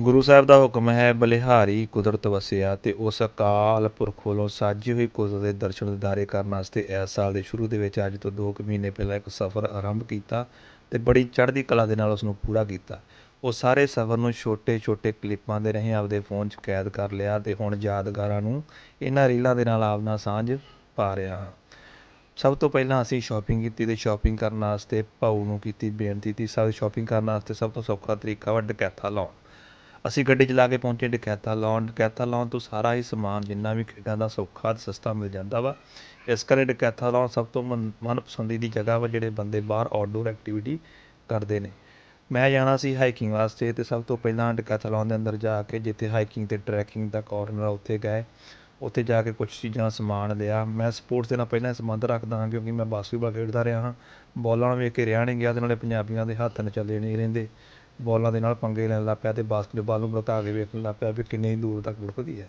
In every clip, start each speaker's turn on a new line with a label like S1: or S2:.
S1: ਗੁਰੂ ਸਾਹਿਬ ਦਾ ਹੁਕਮ ਹੈ, ਬਲਿਹਾਰੀ ਕੁਦਰਤ ਵਸਿਆ ਤੇ ਉਸ ਅਕਾਲ ਪੁਰਖ ਵੱਲੋਂ ਸਾਜੀ ਹੋਈ ਕੁਦਰਤ ਦੇ ਦਰਸ਼ਨ ਦਿਦਾਰੇ ਕਰਨ ਵਾਸਤੇ ਇਸ ਸਾਲ ਦੇ ਸ਼ੁਰੂ ਦੇ ਵਿੱਚ ਅੱਜ ਤੋਂ 2 ਮਹੀਨੇ ਪਹਿਲਾਂ ਇੱਕ ਸਫ਼ਰ ਆਰੰਭ ਕੀਤਾ ਤੇ ਬੜੀ ਚੜ੍ਹਦੀ ਕਲਾ ਦੇ ਨਾਲ ਉਸ ਨੂੰ ਪੂਰਾ ਕੀਤਾ। ਉਹ ਸਾਰੇ ਸਫ਼ਰ ਨੂੰ ਛੋਟੇ-ਛੋਟੇ ਕਲਿੱਪਾਂ ਦੇ ਰਾਹੀਂ ਆਪਦੇ ਫੋਨ 'ਚ ਕੈਦ ਕਰ ਲਿਆ ਤੇ ਹੁਣ ਯਾਦਗਾਰਾਂ ਨੂੰ ਇਹਨਾਂ ਰੀਲਾਂ ਦੇ ਨਾਲ ਆਪਣਾ ਸਾਂਝ ਪਾ ਰਿਹਾ ਹਾਂ। ਸਭ ਤੋਂ ਪਹਿਲਾਂ ਅਸੀਂ ਸ਼ਾਪਿੰਗ ਕੀਤੀ ਤੇ ਸ਼ਾਪਿੰਗ ਕਰਨ ਵਾਸਤੇ ਭਾਊ ਨੂੰ ਕੀਤੀ ਬੇਨਤੀ ਤੀ। ਸਭ ਸ਼ਾਪਿੰਗ ਕਰਨ ਵਾਸਤੇ ਸਭ ਤੋਂ ਸੌਖਾ ਤਰੀਕਾ ਵਾ, ਡਕੈਥਾ ਲਾਉਣ। ਅਸੀਂ ਗੱਡੀ ਚਲਾ ਕੇ ਪਹੁੰਚੇ ਡਕੈਥਾ ਲਾਉਣ ਡਕੈਥਾ ਲੋਨ ਤੋਂ ਸਾਰਾ ਹੀ ਸਮਾਨ, ਜਿੰਨਾ ਵੀ ਖੇਡਾਂ ਦਾ ਸੌਖਾ ਅਤੇ ਸਸਤਾ ਮਿਲ ਜਾਂਦਾ ਵਾ। ਇਸ ਕਰਕੇ ਡਕੈਥਾ ਲਾਉਣ ਸਭ ਤੋਂ ਮਨ, ਮਨਪਸੰਦੀ ਦੀ ਜਗ੍ਹਾ ਵਾ, ਜਿਹੜੇ ਬੰਦੇ ਬਾਹਰ ਆਊਟਡੋਰ ਐਕਟੀਵਿਟੀ ਕਰਦੇ ਨੇ। ਮੈਂ ਜਾਣਾ ਸੀ ਹਾਈਕਿੰਗ ਵਾਸਤੇ ਅਤੇ ਸਭ ਤੋਂ ਪਹਿਲਾਂ ਡਕੈਥਾ ਲਾਉਣ ਦੇ ਅੰਦਰ ਜਾ ਕੇ ਜਿੱਥੇ ਹਾਈਕਿੰਗ ਅਤੇ ਟਰੈਕਿੰਗ ਦਾ ਕੋਰਨਰ ਆ, ਉੱਥੇ ਗਏ। ਉੱਥੇ ਜਾ ਕੇ ਕੁਝ ਚੀਜ਼ਾਂ, ਸਮਾਨ ਲਿਆ। ਮੈਂ ਸਪੋਰਟਸ ਦੇ ਨਾਲ ਪਹਿਲਾਂ ਹੀ ਸੰਬੰਧ ਰੱਖਦਾ ਹਾਂ, ਕਿਉਂਕਿ ਮੈਂ ਬਾਸਕਟਬਾਲ ਖੇਡਦਾ ਰਿਹਾ ਹਾਂ। ਬੋਲਾਂ ਨੂੰ ਵੇਖ ਕੇ ਰਿਹਾ ਨਹੀਂ ਗਿਆ ਤੇ ਨਾਲੇ ਪੰਜਾਬੀਆਂ ਦੇ ਹੱਥ ਨਚਲੇ ਨਹੀਂ ਰਹਿੰਦੇ। ਬੋਲਾਂ ਦੇ ਨਾਲ ਪੰਗੇ ਲੈਣ ਲੱਗ ਪਿਆ ਅਤੇ ਬਾਸਕਟਬਾਲ ਨੂੰ ਬਤਾ ਕੇ ਵੇਖਣ ਲੱਗ ਪਿਆ ਵੀ ਕਿੰਨੀ ਦੂਰ ਤੱਕ ਲੁਕਦੀ ਹੈ।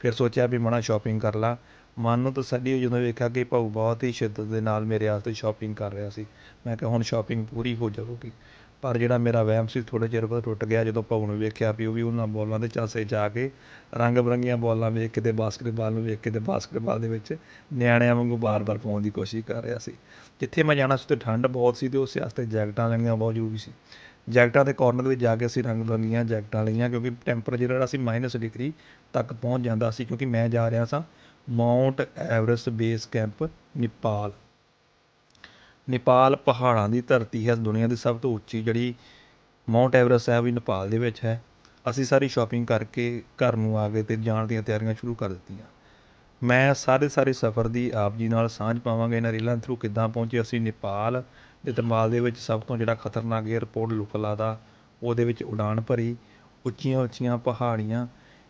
S1: ਫਿਰ ਸੋਚਿਆ ਵੀ ਮਣਾ ਸ਼ੋਪਿੰਗ ਕਰ ਲਾ। ਮਨ ਨੂੰ ਤਸੱਲੀ ਹੋਈ ਜਦੋਂ ਵੇਖਿਆ ਕਿ ਭਾਊ ਬਹੁਤ ਹੀ ਸ਼ਿੱਦਤ ਦੇ ਨਾਲ ਮੇਰੇ ਵਾਸਤੇ ਸ਼ੋਪਿੰਗ ਕਰ ਰਿਹਾ ਸੀ। ਮੈਂ ਕਿਹਾ ਹੁਣ ਸ਼ੋਪਿੰਗ ਪੂਰੀ ਹੋ ਜਾਊਗੀ। ਪਰ ਜਿਹੜਾ ਮੇਰਾ ਵਹਿਮ ਸੀ ਥੋੜ੍ਹੇ ਚਿਰ ਬਾਅਦ ਟੁੱਟ ਗਿਆ ਜਦੋਂ ਭਾਊ ਨੂੰ ਵੇਖਿਆ ਵੀ ਉਹ ਵੀ ਉਹਨਾਂ ਬੋਲਾਂ ਦੇ ਝਾਂਸੇ ਜਾ ਕੇ ਰੰਗ ਬਰੰਗੀਆਂ ਬੋਲਾਂ ਵੇਖ ਕੇ ਤੇ ਬਾਸਕਟਬਾਲ ਨੂੰ ਵੇਖ ਕੇ ਤੇ ਬਾਸਕਟਬਾਲ ਦੇ ਵਿੱਚ ਨਿਆਣਿਆਂ ਵਾਂਗੂ ਬਾਰ-ਬਾਰ ਪਾਉਣ ਦੀ ਕੋਸ਼ਿਸ਼ ਕਰ ਰਿਹਾ ਸੀ। ਜਿੱਥੇ ਮੈਂ ਜਾਣਾ ਸੀ ਤੇ ਠੰਡ ਬਹੁਤ ਸੀ ਤੇ ਉਸ ਵਾਸਤੇ ਜੈਕਟਾਂ ਲੈਣੀਆਂ ਬਹੁਤ ਜ਼ਰੂਰੀ ਸੀ। ਜੈਕਟਾਂ ਦੇ ਕੋਰਨਰ ਵਿੱਚ ਜਾ ਕੇ ਅਸੀਂ ਰੰਗ ਬਿਰੰਗੀਆਂ ਜੈਕਟਾਂ ਲਈਆਂ ਕਿਉਂਕਿ ਟੈਂਪਰੇਚਰ ਜਿਹੜਾ ਸੀ ਮਾਈਨਸ ਡਿਗਰੀ ਤੱਕ ਪਹੁੰਚ ਜਾਂਦਾ ਸੀ ਕਿਉਂਕਿ ਮੈਂ ਜਾ ਰਿਹਾ ਸਾਂ Mount Everest base camp Nepal Nepal ਪਹਾੜਾਂ ਦੀ ਧਰਤੀ ਹੈ, ਦੁਨੀਆ ਦੀ ਸਭ ਤੋਂ ਉੱਚੀ ਜਿਹੜੀ ਮਾਊਂਟ ਐਵਰੈਸਟ ਹੈ ਉਹ ਵੀ ਨੇਪਾਲ ਦੇ ਵਿੱਚ ਹੈ। ਅਸੀਂ ਸਾਰੀ ਸ਼ਾਪਿੰਗ ਕਰਕੇ ਘਰ ਨੂੰ ਆ ਗਏ ਤੇ ਜਾਣ ਦੀਆਂ ਤਿਆਰੀਆਂ ਸ਼ੁਰੂ ਕਰ ਦਿੱਤੀਆਂ। ਮੈਂ ਸਾਰੇ ਸਾਰੇ ਸਫ਼ਰ ਦੀ ਆਪ ਜੀ ਨਾਲ ਸਾਂਝ ਪਾਵਾਂਗੇ, ਇਹਨਾਂ ਰੀਲਾਂ ਥਰੂ ਕਿੱਦਾਂ ਪਹੁੰਚੇ ਅਸੀਂ ਨੇਪਾਲ ਅਤੇ ਨੇਪਾਲ ਦੇ ਵਿੱਚ ਸਭ ਤੋਂ ਜਿਹੜਾ ਖਤਰਨਾਕ ਏਅਰਪੋਰਟ ਲੁਕਲਾ ਦਾ, ਉਹਦੇ ਵਿੱਚ ਉਡਾਨ ਭਰੀ, ਉੱਚੀਆਂ ਉੱਚੀਆਂ ਪਹਾੜੀਆਂ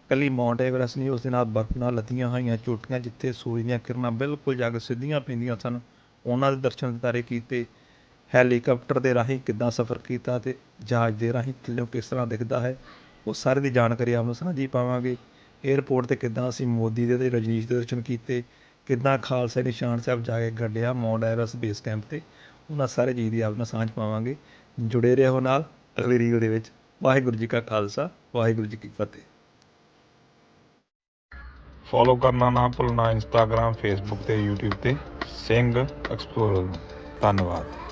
S1: ਇਕੱਲੀ ਮਾਊਂਟ ਐਵਰੈਸਟ ਨਹੀਂ, ਉਸ ਦੇ ਨਾਲ ਬਰਫ਼ ਨਾਲ ਲੱਦੀਆਂ ਹੋਈਆਂ ਚੋਟੀਆਂ ਜਿੱਥੇ ਸੂਰਜ ਦੀਆਂ ਕਿਰਨਾਂ ਬਿਲਕੁਲ ਜਾ ਕੇ ਸਿੱਧੀਆਂ ਪੈਂਦੀਆਂ ਸਨ। ਉਹਨਾਂ ਦੇ ਦਰਸ਼ਨ ਦਿਦਾਰੇ ਕੀਤੇ, ਹੈਲੀਕਾਪਟਰ ਦੇ ਰਾਹੀਂ ਕਿੱਦਾਂ ਸਫ਼ਰ ਕੀਤਾ ਅਤੇ ਜਹਾਜ਼ ਦੇ ਰਾਹੀਂ ਥੱਲਿਓਂ ਕਿਸ ਤਰ੍ਹਾਂ ਦਿਖਦਾ ਹੈ, ਉਹ ਸਾਰੇ ਦੀ ਜਾਣਕਾਰੀ ਆਪ ਨੂੰ ਸਾਂਝੀ ਪਾਵਾਂਗੇ। ਏਅਰਪੋਰਟ ਤੇ ਕਿੱਦਾਂ ਅਸੀਂ ਮੋਦੀ ਦੇ ਅਤੇ ਰਜਨੀਸ਼ ਦੇ ਦਰਸ਼ਨ ਕੀਤੇ, ਕਿੱਦਾਂ ਖਾਲਸਾ ਨਿਸ਼ਾਨ ਸਾਹਿਬ ਜਾ ਕੇ ਗੱਡਿਆ ਮਾਊਂਟ ਐਵਰੈਸਟ ਬੇਸ ਕੈਂਪ ਤੇ ਉਹਨਾਂ ਸਾਰੇ ਚੀਜ਼ ਦੀ ਆਪ ਨਾਲ ਸਾਂਝ ਪਾਵਾਂਗੇ। ਜੁੜੇ ਰਹੋ ਨਾਲ ਅਗਲੀ ਰੀਲ ਦੇ ਵਿੱਚ। ਵਾਹਿਗੁਰੂ ਜੀ ਕਾ ਖਾਲਸਾ, ਵਾਹਿਗੁਰੂ ਜੀ ਕੀ ਫਤਿਹ। ਫੋਲੋ ਕਰਨਾ ਨਾ ਭੁੱਲਣਾ ਇੰਸਟਾਗ੍ਰam ਫੇਸਬੁੱਕ ਤੇ YouTube ਤੇ। ਸਿੰਘ ਐਕਸਪਲੋਰਰ ਧੰਨਵਾਦ।